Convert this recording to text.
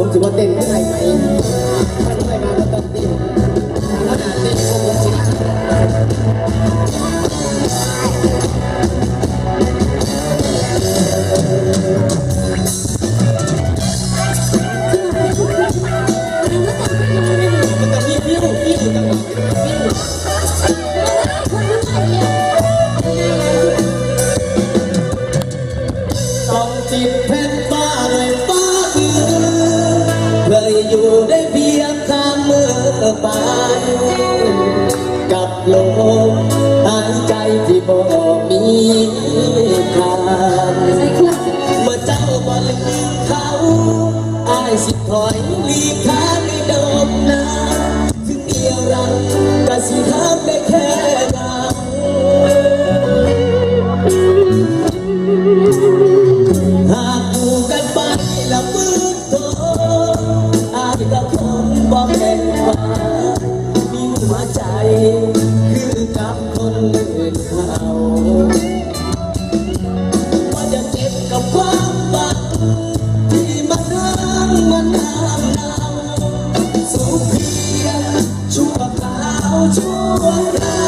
ผมถือว่าเต้นไม่ได้ไหมถ้าไม่มาก็ต้องต้นขนาดเต้นก็ผมสิต้องจิบเพชรบ้าเลยบ้า ฝักับโลกหายใจที่บอกมีค่าเมื่อเจ้าบอลืมเขาอายสิถอยลีก ชวนกัน